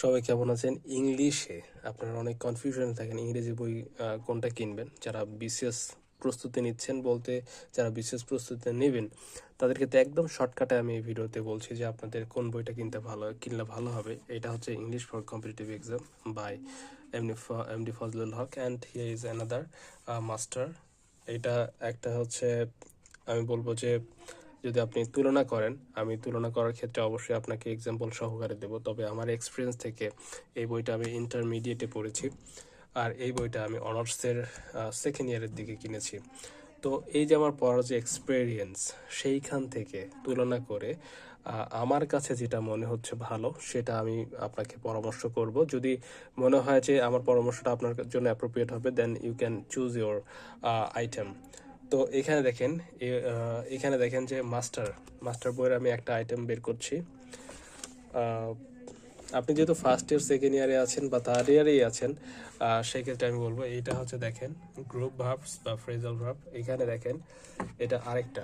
সবাই কেমন আছেন? ইংলিশে আপনারা অনেক কনফিউশনে থাকেন, ইংরেজি বই কোনটা কিনবেন? যারা বিসিএস প্রস্তুতি নিচ্ছেন বলতে, যারা বিশেষ প্রস্তুতি নেবেন, তাদের ক্ষেত্রে একদম শর্টকাটে আমি এই ভিডিওতে বলছি যে আপনাদের কোন বইটা কিনতে ভালো, কিনলে ভালো হবে। এটা হচ্ছে English for competitive exam by MD MD Fazlul Haque and here is another master এটা একটা হচ্ছে, আমি বলব যে যদি আপনি তুলনা করেন, আমি তুলনা করার ক্ষেত্রে অবশ্যই আপনাকে এক্সাম্পল সহকারে দেব। তবে আমার এক্সপিরিয়েন্স থেকে এই বইটা আমি ইন্টারমিডিয়েটে পড়েছি আর এই বইটা আমি অনার্সের সেকেন্ড ইয়ারের দিকে কিনেছি। তো এই যে আমার পড়ার যে এক্সপেরিয়েন্স সেইখান থেকে তুলনা করে আমার কাছে যেটা মনে হচ্ছে ভালো, সেটা আমি আপনাকে পরামর্শ করব। যদি মনে হয় যে আমার পরামর্শটা আপনার জন্য অ্যাপ্রোপ্রিয়েট হবে then you can choose your item তো এখানে দেখেন এখানে দেখেন যে মাস্টার মাস্টার বইয়ের আমি একটা আইটেম বের করছি। আপনি যেহেতু ফার্স্ট ইয়ার সেকেন্ড ইয়ারে আছেন বা থার্ড ইয়ারেই আছেন সেক্ষেত্রে আমি বলব এইটা হচ্ছে দেখেন গ্রুপ ভার্বস বা ফ্রেজাল ভার্ব এখানে দেখেন এটা আরেকটা।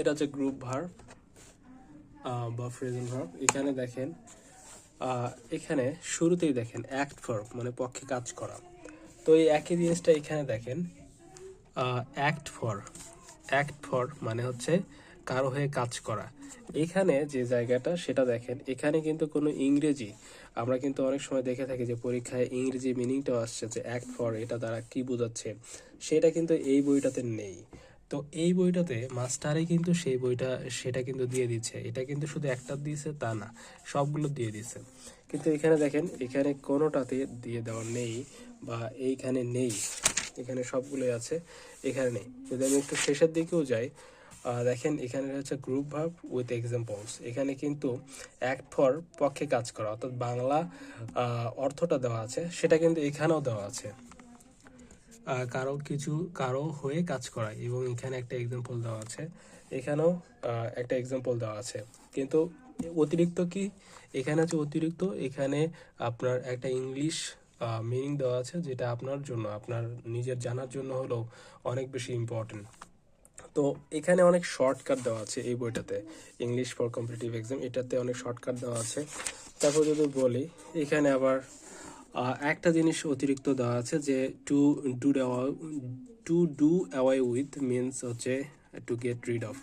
এটা হচ্ছে গ্রুপ ভার্ব বা ফ্রেজাল ভার্ব এখানে দেখেন এখানে শুরুতেই দেখেন অ্যাক্ট ভার্ব মানে পক্ষে কাজ করা। তো এই একই জিনিসটা এখানে দেখেন অ্যাক্ট ফর অ্যাক্ট ফর মানে হচ্ছে কারও হয়ে কাজ করা। এখানে যে জায়গাটা সেটা দেখেন, এখানে কিন্তু কোনো ইংরেজি, আমরা কিন্তু অনেক সময় দেখে থাকি যে পরীক্ষায় ইংরেজি মিনিংটাও আসছে যে অ্যাক্ট ফর এটা দ্বারা কি বোঝাচ্ছে, সেটা কিন্তু এই বইটাতে নেই। তো এই বইটাতে মাস্টারে কিন্তু সেই বইটা, সেটা কিন্তু দিয়ে দিচ্ছে। এটা কিন্তু শুধু একটা দিয়েছে তা না, সবগুলো দিয়ে দিচ্ছে কিন্তু এখানে দেখেন, এখানে কোনোটাতে দিয়ে দেওয়া নেই বা এইখানে নেই। এখানে সবগুলোই আছে, এখানে নেই। যদি আমি একটু শেষের দিকেও যাই দেখেন এখানে হচ্ছে গ্রুপ ভার্ব উইথ এক্সাম্পলস এখানে কিন্তু অ্যাক্ট ফর পক্ষে কাজ করা, অর্থাৎ বাংলা অর্থটা দেওয়া আছে, সেটা কিন্তু এখানেও দেওয়া আছে। কারও কিছু, কারও হয়ে কাজ করা, এবং এখানে একটা এক্সাম্পল দেওয়া আছে। এখানেও একটা এক্সাম্পল দেওয়া আছে। কিন্তু অতিরিক্ত কি? এখানে আছে অতিরিক্ত, এখানে আপনার একটা ইংলিশ মিনিং দেওয়া আছে যেটা আপনার জন্য, আপনার নিজের জানার জন্য হলো অনেক বেশি ইম্পর্টেন্ট তো এখানে অনেক শর্টকাট দেওয়া আছে এই বইটাতে ইংলিশ ফর কম্পিটিটিভ এক্সাম এটাতে অনেক শর্টকাট দেওয়া আছে। তারপর যদি বলি, এখানে আবার একটা জিনিস অতিরিক্ত দেওয়া আছে যে to do to do away with means হচ্ছে টু গেট রিড অফ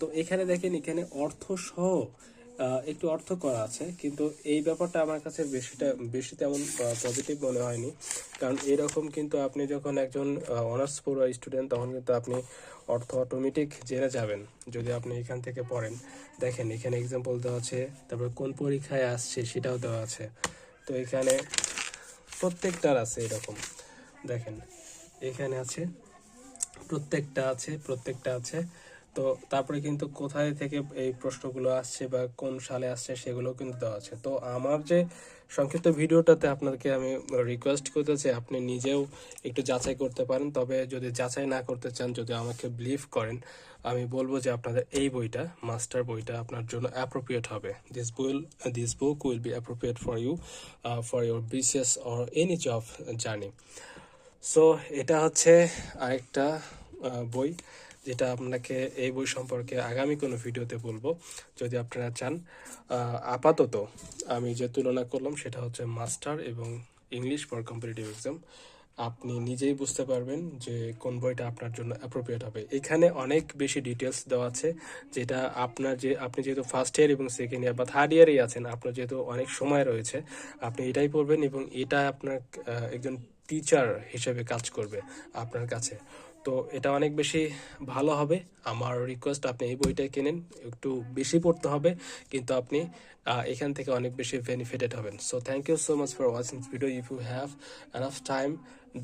তো এখানে দেখেন, এখানে অর্থ সহ একটু অর্থ করা আছে, কিন্তু এই ব্যাপারটা আমার কাছে বেশিটা, বেশি তেমন পজিটিভ মনে হয়নি। কারণ এরকম কিন্তু আপনি যখন একজন অনার্স পড়ুয়া স্টুডেন্ট তখন কিন্তু আপনি অর্থ অটোমেটিক জেনে যাবেন, যদি আপনি এখান থেকে পড়েন। দেখেন, এখানে এক্সাম্পল দেওয়া আছে, তারপর কোন পরীক্ষায় আসছে সেটাও দেওয়া আছে। তো এখানে প্রত্যেকটার আছে এরকম। দেখেন, এখানে আছে, প্রত্যেকটা আছে প্রত্যেকটা আছে। তো তারপরে কিন্তু কোথায় থেকে এই প্রশ্নগুলো আসছে বা কোন সালে আসছে সেগুলো কিন্তু দেওয়া আছে। তো আমার যে সংক্ষিপ্ত ভিডিওটাতে আপনাকে আমি রিকোয়েস্ট করতে চাই, আপনি নিজেও একটু যাচাই করতে পারেন। তবে যদি যাচাই না করতে চান, যদি আমাকে বিলিভ করেন, আমি বলব যে আপনাদের এই বইটা মাস্টার বইটা আপনার জন্য অ্যাপ্রোপ্রিয়েট হবে। This will this book will be appropriate for you for your BCS or any job journey so এটা হচ্ছে আরেকটা বই। যেটা আপনাকে এই বই সম্পর্কে আগামী কোনো ভিডিওতে বলব। যদি আপনারা চান আপাতত আমি যে তুলনা করলাম সেটা হচ্ছে মাস্টার এবং ইংলিশ ফর কম্পিটিটিভ এক্সাম। আপনি নিজেই বুঝতে পারবেন যে কোন বইটা আপনার জন্য অ্যাপ্রোপ্রিয়েট হবে। এখানে অনেক বেশি ডিটেলস দেওয়া আছে, যেটা আপনার যে, আপনি যেহেতু ফার্স্ট ইয়ার এবং সেকেন্ড ইয়ার বা থার্ড ইয়ারেই আছেন, আপনার যেহেতু অনেক সময় রয়েছে, আপনি এটাই পড়বেন এবং এটা আপনার একজন টিচার হিসেবে কাজ করবে আপনার কাছে। তো এটা অনেক বেশি ভালো হবে। আমার রিকোয়েস্ট আপনি এই বইটাই কেনেন একটু বেশি পড়তে হবে কিন্তু আপনি এখান থেকে অনেক বেশি বেনিফিটেড হবেন। So thank you so much for watching this video if you have enough time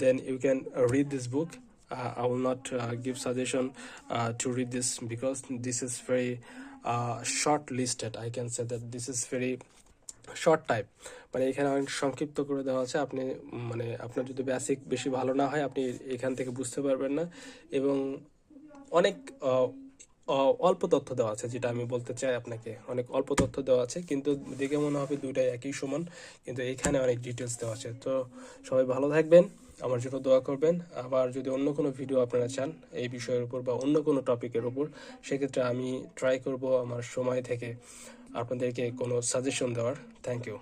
then you can read this book uh, give suggestion uh, to read this because this is very uh, short listed. I can say that this is very short type মানে এখানে অনেক সংক্ষিপ্ত করে দেওয়া আছে। আপনি মানে আপনার যদি বেসিক বেশি ভালো না হয়, আপনি এখান থেকে বুঝতে পারবেন না। এবং অনেক অল্প তথ্য দেওয়া আছে, যেটা আমি বলতে চাই আপনাকে। অনেক অল্প তথ্য দেওয়া আছে, কিন্তু দেখে মনে হবে দুইটাই একই সমান। কিন্তু এখানে অনেক ডিটেলস দেওয়া আছে। তো সবাই ভালো থাকবেন, আমার জন্য দোয়া করবেন। আবার যদি অন্য কোনো ভিডিও আপনারা চান এই বিষয়ের উপর বা অন্য কোনো টপিকের উপর, সেক্ষেত্রে আমি ট্রাই করব আমার সময় থেকে। আপনাদেরকে কোনো সাজেশন দেওয়ার? Thank you